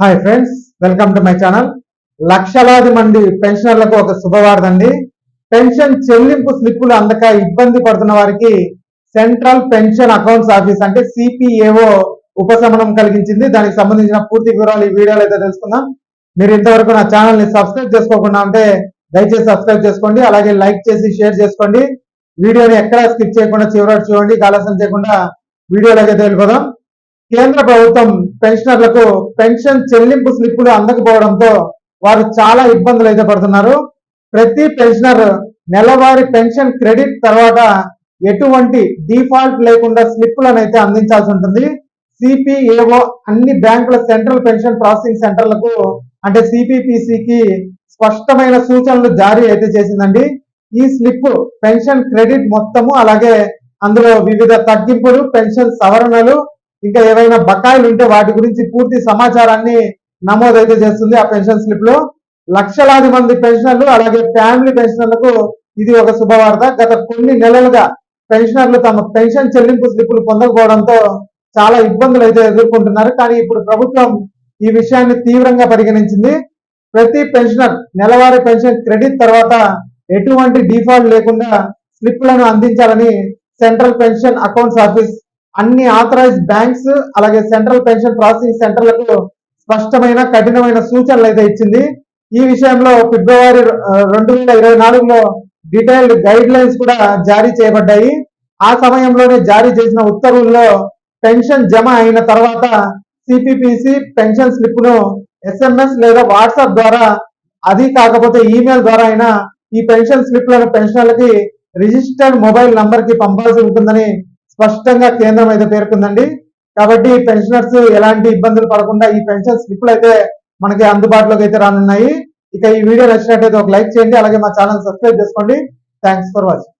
Hi friends welcome to my channel లక్షలాది మంది పెన్షనర్లకు ఒక శుభవార్తండి. పెన్షన్ చెల్లింపు స్లిప్పులు అందక ఇబ్బంది పడుతున్న వారికి సెంట్రల్ పెన్షన్ అకౌంట్స్ ఆఫీస్ అంటే సిపిఏఓ ఉపశమనం కలిగించింది. దానికి సంబంధించిన పూర్తి వివరాలు ఈ వీడియోలో అయితే తెలుసుకుందాం. మీరు ఇంతవరకు నా ఛానల్ని సబ్స్క్రైబ్ చేసుకోకుండా ఉంటే దయచేసి సబ్స్క్రైబ్ చేసుకోండి. అలాగే లైక్ చేసి షేర్ చేసుకోండి. వీడియోని ఎక్కడా స్కిప్ చేయకుండా చివరి చూడండి. ఇక ఆలస్యం చేయకుండా వీడియోలోకి అయితే వెళ్ళిపోదాం. కేంద్ర ప్రభుత్వం పెన్షనర్లకు పెన్షన్ చెల్లింపు స్లిప్పులు అందకపోవడంతో వారు చాలా ఇబ్బందులు అయితే పడుతున్నారు. ప్రతి పెన్షనర్ నెలవారీ పెన్షన్ క్రెడిట్ తర్వాత ఎటువంటి డిఫాల్ట్ లేకుండా స్లిప్పులను అయితే అందించాల్సి ఉంటుంది. సిపిఏఓ అన్ని బ్యాంకుల సెంట్రల్ పెన్షన్ ప్రాసెసింగ్ సెంటర్లకు అంటే సిపిపిసికి స్పష్టమైన సూచనలు జారీ అయితే చేసిందండి. ఈ స్లిప్ పెన్షన్ క్రెడిట్ మొత్తము అలాగే అందులో వివిధ తగ్గింపులు పెన్షన్ సవరణలు ఇంకా ఏవైనా బకాయిలు ఉంటే వాటి గురించి పూర్తి సమాచారాన్ని నమోదైతే చేస్తుంది ఆ పెన్షన్ స్లిప్లో లక్షలాది మంది పెన్షనర్లు అలాగే ఫ్యామిలీ పెన్షనర్లకు ఇది ఒక శుభవార్త. గత కొన్ని నెలలుగా పెన్షనర్లు తమ పెన్షన్ చెల్లింపు స్లిప్పులు పొందకపోవడంతో చాలా ఇబ్బందులు అయితే ఎదుర్కొంటున్నారు. కానీ ఇప్పుడు ప్రభుత్వం ఈ విషయాన్ని తీవ్రంగా పరిగణించింది. ప్రతి పెన్షనర్ నెలవారీ పెన్షన్ క్రెడిట్ తర్వాత ఎటువంటి డిఫాల్ట్ లేకుండా స్లిప్లను అందించాలని సెంట్రల్ పెన్షన్ అకౌంట్స్ ఆఫీస్ అన్ని ఆథరైజ్ బ్యాంక్స్ అలాగే సెంట్రల్ పెన్షన్ ప్రాసెసింగ్ సెంటర్లకు స్పష్టమైన కఠినమైన సూచనలు అయితే ఇచ్చింది. ఈ విషయంలో ఫిబ్రవరి రెండు వేల ఇరవై నాలుగులో డీటెయిల్డ్ గైడ్ లైన్స్ కూడా జారీ చేయబడ్డాయి. ఆ సమయంలోనే జారీ చేసిన ఉత్తర్వుల్లో పెన్షన్ జమ అయిన తర్వాత సిపిపిసి పెన్షన్ స్లిప్ను ఎస్ఎంఎస్ లేదా వాట్సాప్ ద్వారా అది కాకపోతే ఈమెయిల్ ద్వారా అయినా ఈ పెన్షన్ స్లిప్లను పెన్షనర్లకి రిజిస్టర్డ్ మొబైల్ నంబర్కి పంపాల్సి ఉంటుందని స్పష్టంగా కేంద్రం అయితే పేర్కొందండి. కాబట్టి పెన్షనర్స్ ఎలాంటి ఇబ్బందులు పడకుండా ఈ పెన్షన్ స్లిప్లు అయితే మనకి అందుబాటులోకి అయితే రానున్నాయి. ఇక ఈ వీడియో నచ్చినట్లయితే ఒక లైక్ చేయండి అలాగే మా ఛానల్ సబ్స్క్రైబ్ చేసుకోండి. Thanks for watching.